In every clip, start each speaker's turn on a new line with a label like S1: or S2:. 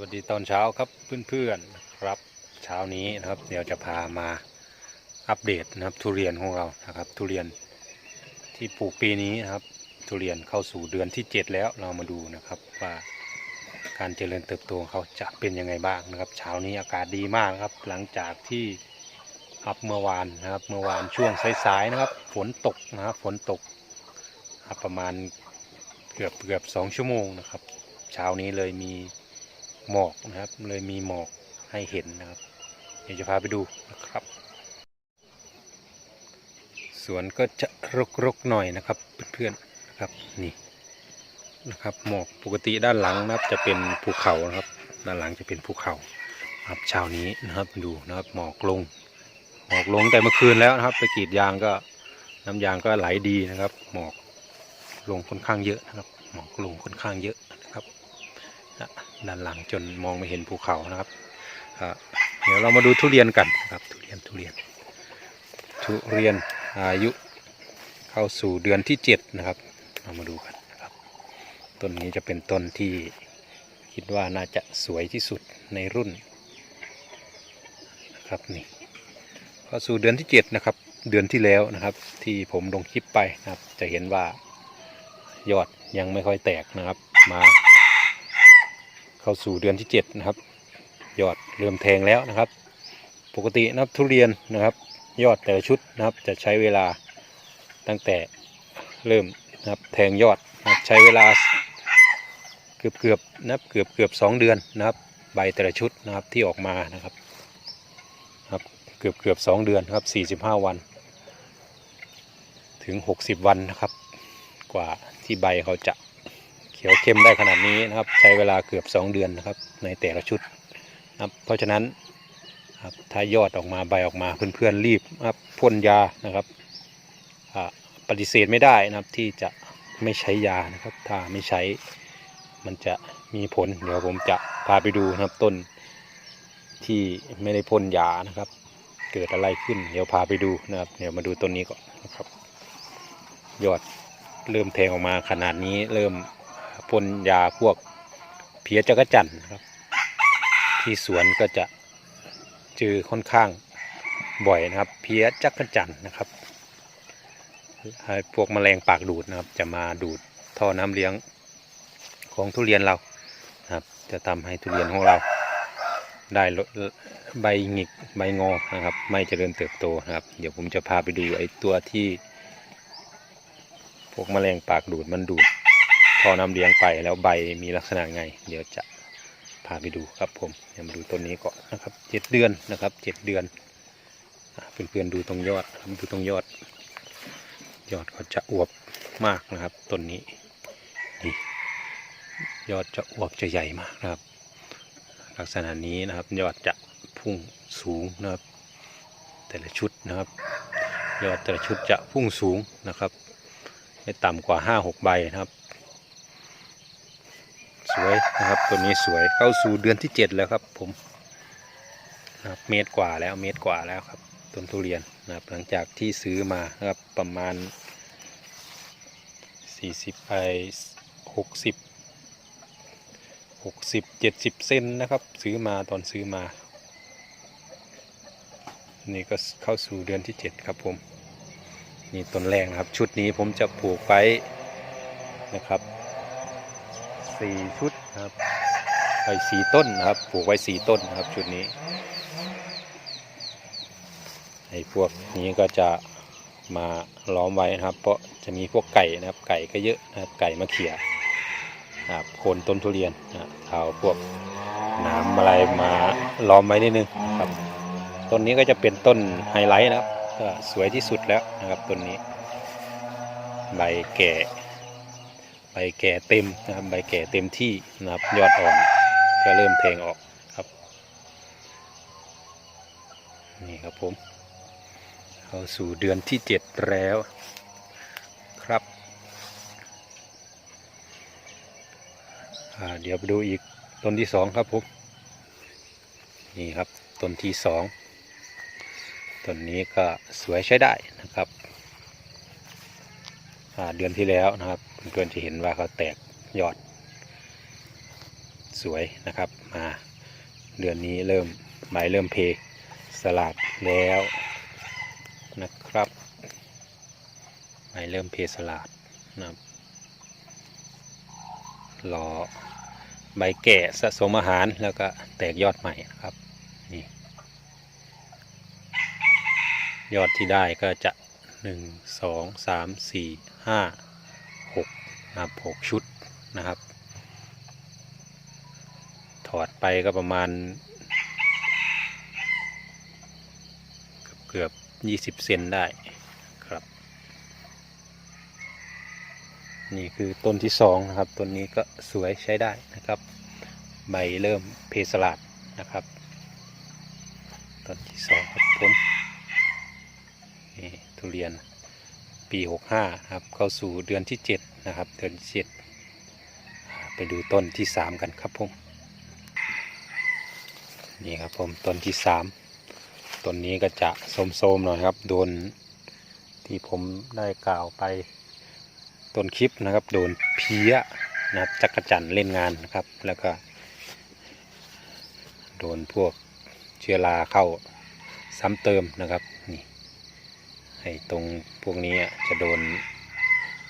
S1: วัสดีตอนเช้าครับเพื่อนๆครับเช้านี้นะครับเดี๋ยวจะพามาอัปเดตนะครับทุเรียนของเรานะครับทุเรียนที่ปลูกปีนี้นะครับทุเรียนเข้าสู่เดือนที่ 7 แล้วเรามาดูนะครับว่าการเจริญเติบโตของเขาจะเป็นยังไงบ้างนะครับ เช้านี้อากาศดีมากครับ หลังจากที่ครับเมื่อวานนะครับเมื่อวานช่วงสายๆนะครับ ฝนตกนะครับฝนตกครับประมาณเกือบเกือบสองชั่วโมงนะครับ เช้านี้เลยมี หมอกนะครับ เลยมีหมอกให้เห็นนะครับ เดี๋ยวจะพาไปดูนะครับ สวนก็จะรกๆหน่อยนะครับเพื่อนๆนะครับนี่นะครับหมอกปกติด้านหลังนะครับจะเป็นภูเขานะครับ ด้านหลังจะเป็นภูเขาครับเช้านี้นะครับดูนะครับหมอกลงหมอกลงแต่เมื่อคืนแล้วนะครับ ไปกรีดยางก็น้ำยางก็ไหลดีนะครับ หมอกลงค่อนข้างเยอะนะครับ หมอกลงค่อนข้างเยอะ ด้านหลังจนมองไม่เห็นภูเขานะครับเดี๋ยวเรามาดูทุเรียนกันนะครับทุเรียนทุเรียน ทุเรียนอายุเข้าสู่เดือนที่เจ็ดนะครับเรามาดูกันนะครับต้นนี้จะเป็นต้นที่คิดว่าน่าจะสวยที่สุดในรุ่นนะครับนี่เข้าสู่เดือนที่เจ็ดนะครับเดือนที่แล้วนะครับ ที่ผมลงคลิปไปนะครับ จะเห็นว่ายอดยังไม่ค่อยแตกนะครับมา เข้าสู่เดือนที่ 7 นะครับ ยอดเริ่มแทงแล้วนะครับ ปกตินะครับทุเรียนนะครับ ยอดแต่ละชุดนะครับจะใช้เวลาตั้งแต่เริ่มนะครับแทงยอดนะครับใช้เวลาเกือบเกือบนะครับเกือบเกือบสองเดือนนะครับ ใบแต่ละชุดนะครับที่ออกมานะครับครับเกือบเกือบสองเดือนครับสี่สิบห้าวัน ถึงหกสิบวันนะครับ กว่าที่ใบเขาจะ ขียวเข้มได้ขนาดนี้นะครับ ใช้เวลาเกือบ 2 เดือนนะครับ ในแต่ละชุดนะครับ เพราะฉะนั้นครับถ้ายอดออกมาใบออกมาเพื่อนๆรีบนะครับพ่นยานะครับอ่าปฏิเสธไม่ได้นะครับที่จะไม่ใช้ยานะครับ ถ้าไม่ใช้มันจะมีผลเดี๋ยวผมจะพาไปดูนะครับต้นที่ไม่ได้พ่นยานะครับ เกิดอะไรขึ้น เดี๋ยวพาไปดูนะครับ เดี๋ยวมาดูต้นนี้ก่อนนะครับ ยอดเริ่มแทงออกมาขนาดนี้เริ่ม พ่นยาพวกเพี้ยจักจันนะครับ ที่สวนก็จะเจอค่อนข้างบ่อยนะครับ เพี้ยจักจั่นนะครับให้พวกแมลงปากดูดนะครับ จะมาดูดท่อน้ำเลี้ยงของทุเรียนเรานะครับ จะทำให้ทุเรียนของเรา ได้ใบหงิกใบงอนะครับ ไม่เจริญเติบโตนะครับ เดี๋ยวผมจะพาไปดูไอ้ตัวที่ พวกแมลงปากดูดมันดูด พอน้ำเลี้ยงไปแล้วใบมีลักษณะไง เดี๋ยวจะพาไปดูครับผมเดี๋ยวมาดูต้นนี้ก่อนนะครับเจ็ดเดือนนะครับเจ็ดเดือนเพื่อนๆดูตรงยอดครับดูตรงยอด ยอดก็จะอวบมากนะครับต้นนี้นี่ยอดจะอวบจะใหญ่มากนะครับ ลักษณะนี้นะครับยอดจะพุ่งสูงนะครับ แต่ละชุดนะครับ ยอดแต่ละชุดจะพุ่งสูงนะครับ ไม่ต่ำกว่าห้าหกใบนะครับ วยนะครับตัวนี้สวยเข้าสู่เดือนที่เจ็ดแล้วครับ ผมนะครับเมตรกว่าแล้วเมตรกว่าแล้วครับต้นทุเรียนนะครับหลังจากที่ซื้อมานะครับประมาณสี่สิบไปหกสิบหกสิบเจ็ดสิบเซนนะครับ ซื้อมาตอนซื้อมา นี่ก็เข้าสู่เดือนที่เจ็ดครับผมนี่ต้นแรกนะครับ ชุดนี้ผมจะปลูกไว้นะครับ สี่ชุดครับไปสี่ต้นครับ ปลูกไว้สี่ต้นครับชุดนี้ไอ้พวกนี้ก็จะมาล้อมไว้นะครับ เพราะจะมีพวกไก่นะครับ ไก่ก็เยอะนะครับ ไก่มะเขี่ยครับโคนต้นทุเรียนนะเอาพวกหน้ำอะไรมาล้อมไว้นิดนึงครับต้นนี้ก็จะเป็นต้นไฮไลท์นะครับสวยที่สุดแล้วนะครับต้นนี้ใบแก่ ใบแก่เต็มนะครับใบแก่เต็มที่นะครับยอดอ่อนก็เริ่มแทงออกครับ นี่ครับผมเข้าสู่เดือนที่เจ็ดแล้วครับเดี๋ยวไปดูอีกต้นที่สองครับผมนี่ครับต้นที่สองต้นนี้ก็สวยใช้ได้ เดือนที่แล้วนะครับเพื่อนๆจะเห็นว่าเขาแตกยอด สวยนะครับมาเดือนนี้เริ่มใบเริ่มเพสลัดแล้วนะครับใบเริ่มเพสลัดนะครับรอใบแก่สะสมอาหารแล้วก็แตกยอดใหม่นะครับนี่ยอดที่ได้ก็จะ หนึ่งสองสามสี่ห้าหกนะครับหกชุดนะครับ ถอดไปก็ประมาณ เกือบยี่สิบเซนได้ครับ นี่คือต้นที่สองนะครับ ต้นนี้ก็สวยใช้ได้นะครับ ใบเริ่มเพสลาดนะครับ ต้นที่สองครับผม ทุเรียนปีหกห้าครับเข้าสู่เดือนที่เจ็ดนะครับ เดือนที่เจ็ดไปดูต้นที่สามกันครับผมนี่ครับผมต้นที่สามต้นนี้ก็จะโสมๆหน่อยครับโดนที่ผมได้กล่าวไปต้นคลิปนะครับ โดนเพี้ยนะครับจักรจันเล่นงานนะครับ แล้วก็โดนพวกเชื้อราเข้าซ้ำเติมนะครับนี่ ให้ตรงพวกนี้จะโดน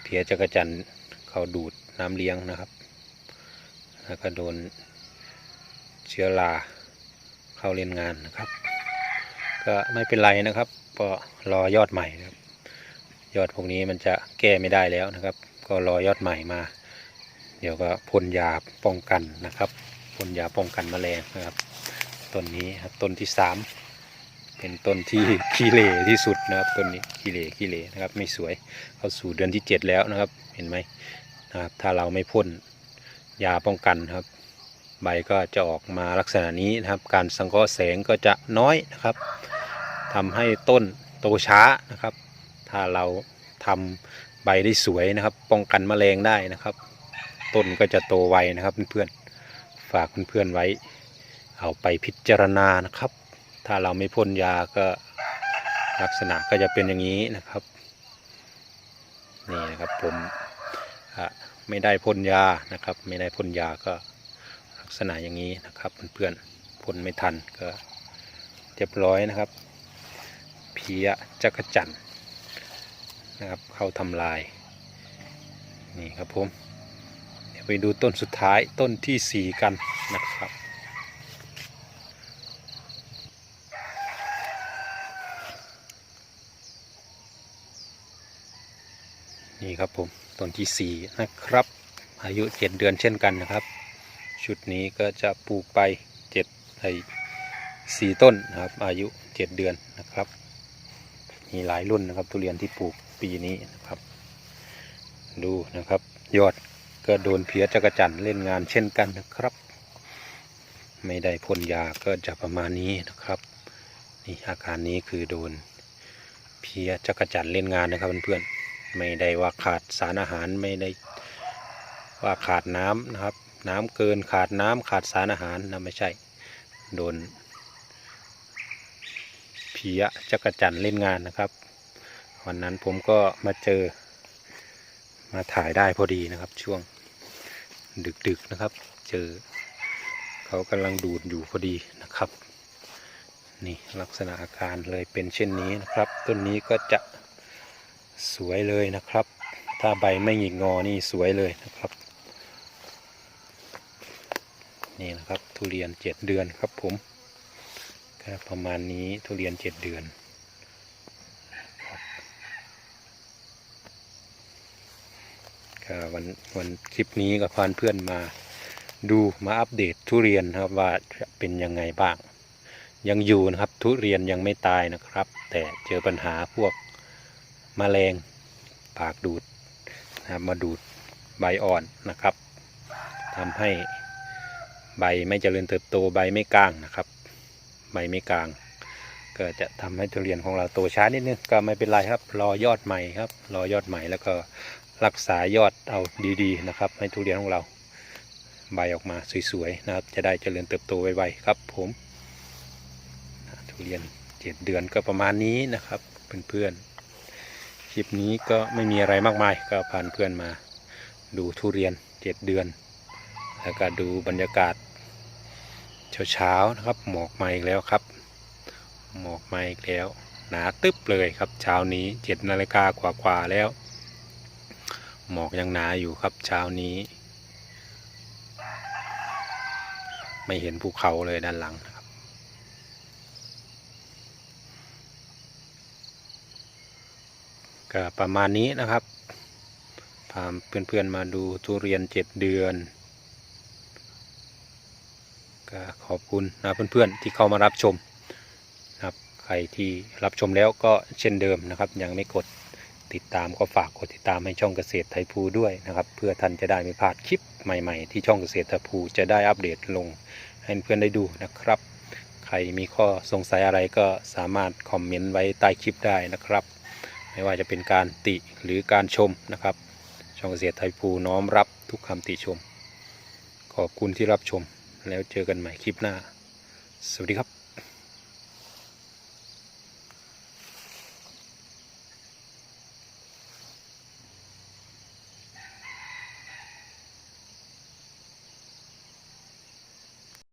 S1: เพี้ยจักรจันเขาดูดน้ำเลี้ยงนะครับ แล้วก็โดนเชื้อราเข้าเล่นงานนะครับ ก็ไม่เป็นไรนะครับก็รอยอดใหม่ครับ ยอดพวกนี้มันจะแก้ไม่ได้แล้วนะครับ ก็รอยอดใหม่มา เดี๋ยวก็พ่นยาป้องกันนะครับพ่นยาป้องกันแมลงนะครับต้นนี้ครับต้นที่สาม เป็นต้นที่ขี้เหร่ที่สุดนะครับต้นนี้ขี้เหร่ขี้เหร่นะครับ ไม่สวยเข้าสู่เดือนที่เจ็ดแล้วนะครับ เห็นไหมนะครับ ถ้าเราไม่พ่นยาป้องกันครับ ใบก็จะออกมาลักษณะนี้นะครับ การสังเคราะห์แสงก็จะน้อยนะครับทำให้ต้นโตช้านะครับ ถ้าเราทำใบได้สวยนะครับ ป้องกันแมลงได้นะครับ ต้นก็จะโตไวนะครับเพื่อนๆฝากเพื่อนๆไว้ เอาไปพิจารณานะครับ ถ้าเราไม่พ่นยาก็ลักษณะก็จะเป็นอย่างนี้นะครับ นี่นะครับผมไม่ได้พ่นยานะครับ ไม่ได้พ่นยาก็ลักษณะอย่างนี้นะครับเพื่อนๆพ่นไม่ทันก็เรียบร้อยนะครับเพียจักรจันนะครับเข้าทำลายนี่ครับผมเดี๋ยวไปดูต้นสุดท้ายต้นที่สี่กันนะครับ นี่ ครับผมต้นที่สี่นะครับ อายุเจ็ดเดือนเช่นกันนะครับ ชุดนี้ก็จะปลูกไปเจ็ดไอสี่ต้นนะครับ อายุเจ็ดเดือนนะครับ มีหลายรุ่นนะครับ ทุเรียนที่ปลูกปีนี้นะครับ ดูนะครับ ยอดก็โดนเพี้ยจักรจันเล่นงานเช่นกันนะครับ ไม่ได้พ่นยาก็จะประมาณนี้นะครับนี่อาการนี้คือโดนเพี้ยจักรจันเล่นงานนะครับเพื่อนๆ ไม่ได้ว่าขาดสารอาหารไม่ได้ว่าขาดน้ำนะครับ น้ำเกินขาดน้ำขาดสารอาหารนะไม่ใช่ โดนเพียจักรจันเล่นงานนะครับ วันนั้นผมก็มาเจอ มาถ่ายได้พอดีนะครับ ช่วงดึกๆนะครับ เจอ เขากำลังดูดอยู่พอดีนะครับ นี่ลักษณะอาการเลยเป็นเช่นนี้นะครับ ต้นนี้ก็จะ สวยเลยนะครับ ถ้าใบไม่หงิกงอนี่สวยเลยนะครับ นี่นะครับทุเรียนเจ็ดเดือนครับผมก็ประมาณนี้ทุเรียนเจ็ดเดือนก็วันวันคลิปนี้ก็พานเพื่อนมาดูมาอัปเดตทุเรียนนะครับว่าเป็นยังไงบ้าง ยังอยู่นะครับทุเรียนยังไม่ตายนะครับ แต่เจอปัญหาพวก มแมลงปากดูดนะครับมาดูดใบอ่อนนะครับทำให้ใบไม่เจริญเติบโตใบไม่กลางนะครับ ใบไม่กลาง ก็จะทำให้ทุเรียนของเราโตช้านิดนึงก็ไม่เป็นไรครับ รอยอดใหม่ครับ รอยอดใหม่แล้วก็รักษายอดเอาดีๆนะครับ ให้ทุเรียนของเราใบออกมาสวยๆนะครับ จะได้เจริญเติบโตไวๆครับผมทุเรียนเจ็ดเดือนก็ประมาณนี้นะครับเพื่อนๆ ลิปนี้ก็ไม่มีอะไรมากมาย ก็พานเพื่อนมาดูทุเรียนเจ็ดเดือน แล้วก็ดูบรรยากาศเช้าๆนะครับ หมอกมาอีกแล้วครับ หมอกมาอีกแล้ว หนาตึ๊บเลยครับเช้านี้เจ็ดนาฬิกากว่าๆแล้ว หมอกยังหนาอยู่ครับเช้านี้ ไม่เห็นภูเขาเลยด้านหลังนะครับ ก็ประมาณนี้นะครับ พาเพื่อนๆมาดูทุเรียนเจ็ดเดือน ก็ขอบคุณนะเพื่อนๆที่เข้ามารับชมนะครับ ใครที่รับชมแล้วก็เช่นเดิมนะครับ ยังไม่กดติดตามก็ฝากกดติดตามให้ช่องเกษตรไทยภูด้วยนะครับ เพื่อท่านจะได้ไม่พลาดคลิปใหม่ๆ ที่ช่องเกษตรไทยภูจะได้อัปเดตลงให้เพื่อนได้ดูนะครับ ใครมีข้อสงสัยอะไรก็สามารถคอมเมนต์ไว้ใต้คลิปได้นะครับ ไม่ว่าจะเป็นการติหรือการชมนะครับ ช่องเกษตรไทยภูน้อมรับทุกคำติชม ขอบคุณที่รับชมแล้วเจอกันใหม่คลิปหน้า สวัสดีครับ